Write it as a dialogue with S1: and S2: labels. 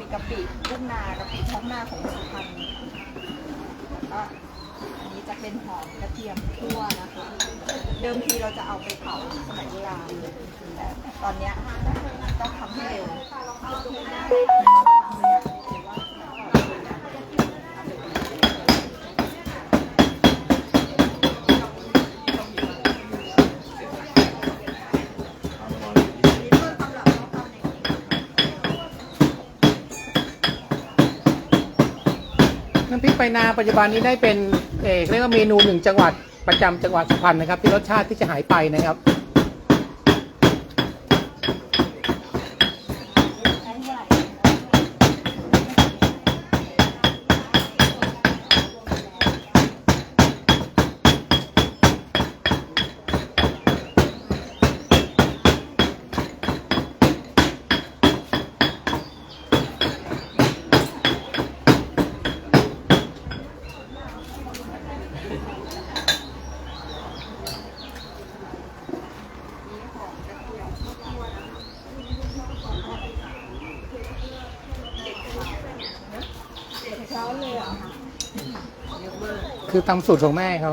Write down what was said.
S1: มีกะปิลูกนากะปิท้องนาของสุพรรณก็อันนี้จะเป็นหอมกระเทียมคั่วนะคะ เดิมทีเราจะเอาไปเผาสมัยโบราณแต่ตอนนี้ต้องทำ
S2: น้ำพริกไปนาปัจจุบันนี้ได้เป็นเอกเรียกว่าเมนูหนึ่งจังหวัดประจำจังหวัดสุพรรณนะครับที่รสชาติที่จะหายไปนะครับ คือตามสูตรของแม่เขา